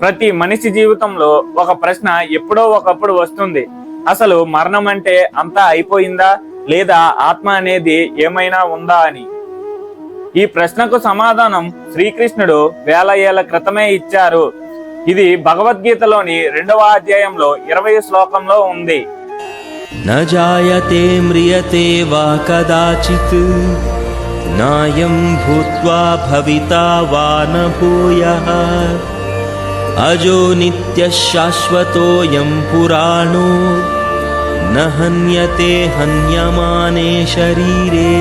ప్రతి మనిషి జీవితంలో ఒక ప్రశ్న ఎప్పుడో ఒకప్పుడు వస్తుంది. అసలు మరణం అంటే అంతా అయిపోయిందా? లేదా ఆత్మ అనేది ఏమైనా ఉందా అని. ఈ ప్రశ్నకు సమాధానం శ్రీకృష్ణుడు వేల ఏళ్ళ క్రితమే ఇచ్చారు. ఇది భగవద్గీతలోని రెండవ అధ్యాయంలో ఇరవై శ్లోకంలో ఉంది. నజాయతే మ్రియతే వా కదాచిత్. నాయం భూత్వా భవితా వాన अजो नित्यः शाश्वतोऽयं पुराणो न हन्यते हन्यमाने शरीरे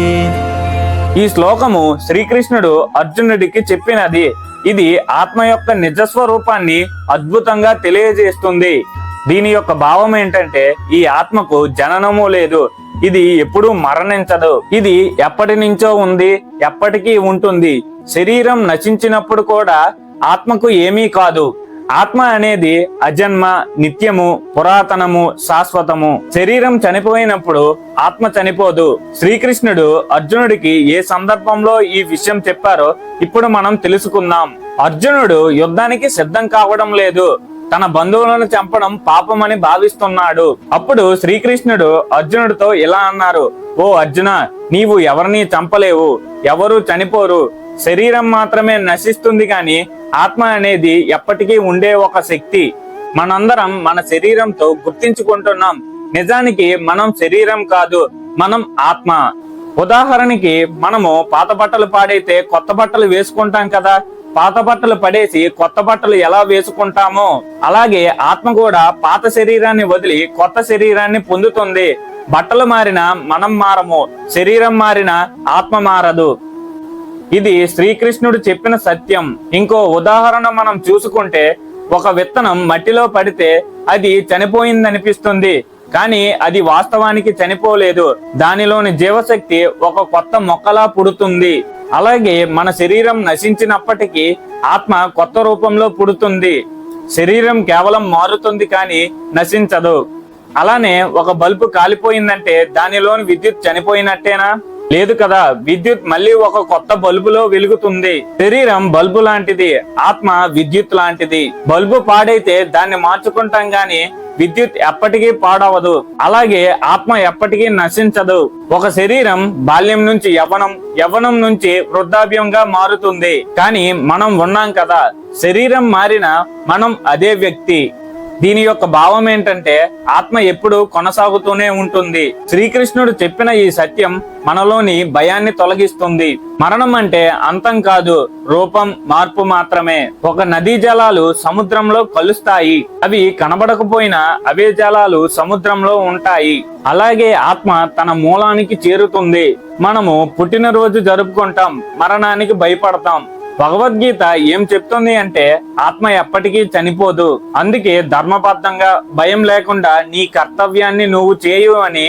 ఈ శ్లోకము శ్రీకృష్ణుడు అర్జునుడికి చెప్పినది ఇది ఆత్మ యొక్క నిజస్వరూపాన్ని అద్భుతంగా తెలియజేస్తుంది దీని యొక్క భావం ఏంటంటే ఈ ఆత్మకు జననము లేదు ఇది ఎప్పుడూ మరణించదు ఇది ఎప్పటి నుంచో ఉంది ఎప్పటికీ ఉంటుంది శరీరం నశించినప్పుడు కూడా ఆత్మకు ఏమీ కాదు ఆత్మ అనేది అజన్మ నిత్యము పురాతనము శాశ్వతము. శరీరం చనిపోయినప్పుడు ఆత్మ చనిపోదు. శ్రీకృష్ణుడు అర్జునుడికి ఏ సందర్భంలో ఈ విషయం చెప్పారో ఇప్పుడు మనం తెలుసుకుందాం. అర్జునుడు యుద్ధానికి సిద్ధం కావడం లేదు. తన బంధువులను చంపడం పాపమని భావిస్తున్నాడు. అప్పుడు శ్రీకృష్ణుడు అర్జునుడితో ఇలా అన్నారు ఓ అర్జున నీవు ఎవరిని చంపలేవు? ఎవరు చనిపోరు? శరీరం మాత్రమే నశిస్తుంది కానీ ఆత్మ అనేది ఎప్పటికీ ఉండే ఒక శక్తి. మనందరం మన శరీరంతో గుర్తించుకుంటున్నాం. నిజానికి మనం శరీరం కాదు మనం ఆత్మ. ఉదాహరణకి మనము పాత బట్టలు పాడైతే కొత్త బట్టలు వేసుకుంటాం కదా. పాత బట్టలు పడేసి కొత్త బట్టలు ఎలా వేసుకుంటామో అలాగే ఆత్మ కూడా పాత శరీరాన్ని వదిలి కొత్త శరీరాన్ని పొందుతుంది. బట్టలు మారిన మనం మారము శరీరం మారిన ఆత్మ మారదు. ఇది శ్రీకృష్ణుడు చెప్పిన సత్యం. ఇంకో ఉదాహరణ మనం చూసుకుంటే ఒక విత్తనం మట్టిలో పడితే అది చనిపోయిందనిపిస్తుంది. కానీ అది వాస్తవానికి చనిపోలేదు. దానిలోని జీవశక్తి ఒక కొత్త మొక్కలా పుడుతుంది. అలాగే మన శరీరం నశించినప్పటికీ ఆత్మ కొత్త రూపంలో పుడుతుంది. శరీరం కేవలం మారుతుంది కానీ నశించదు. అలానే ఒక బల్బు కాలిపోయిందంటే దానిలోని విద్యుత్ చనిపోయినట్టేనా? లేదు కదా విద్యుత్ మళ్ళీ ఒక కొత్త బల్బులో వెలుగుతుంది. శరీరం బల్బు లాంటిది ఆత్మ విద్యుత్ లాంటిది. బల్బు పాడైతే దాన్ని మార్చుకుంటాం గాని విద్యుత్ ఎప్పటికీ పాడవదు. అలాగే ఆత్మ ఎప్పటికీ నశించదు. ఒక శరీరం బాల్యం నుంచి యవ్వనం యవ్వనం నుంచి వృద్ధాప్యంగా మారుతుంది. కానీ మనం ఉన్నాం కదా శరీరం మారిన మనం అదే వ్యక్తి. దీని యొక్క భావం ఏంటంటే ఆత్మ ఎప్పుడు కొనసాగుతూనే ఉంటుంది. శ్రీకృష్ణుడు చెప్పిన ఈ సత్యం మనలోని భయాన్ని తొలగిస్తుంది. మరణం అంటే అంతం కాదు రూపం మార్పు మాత్రమే. ఒక నదీ జలాలు సముద్రంలో కలుస్తాయి. అవి కనబడకపోయినా అవే జలాలు సముద్రంలో ఉంటాయి. అలాగే ఆత్మ తన మూలానికి చేరుతుంది. మనము పుట్టినరోజు జరుపుకుంటాం మరణానికి భయపడతాం. భగవద్గీత ఏం చెప్తుంది అంటే ఆత్మ ఎప్పటికీ చనిపోదు. అందుకే ధర్మబద్ధంగా భయం లేకుండా నీ కర్తవ్యాన్ని నువ్వు చేయు అని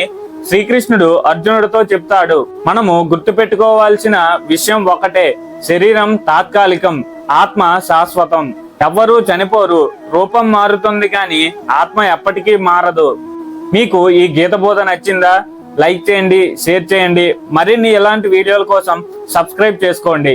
శ్రీకృష్ణుడు అర్జునుడితో చెప్తాడు. మనము గుర్తుపెట్టుకోవాల్సిన విషయం ఒకటే శరీరం తాత్కాలికం ఆత్మ శాశ్వతం. ఎవ్వరూ చనిపోరు రూపం మారుతుంది కానీ ఆత్మ ఎప్పటికీ మారదు. మీకు ఈ గీత బోధ నచ్చిందా? లైక్ చేయండి షేర్ చేయండి. మరిన్ని ఇలాంటి వీడియోల కోసం సబ్స్క్రైబ్ చేసుకోండి.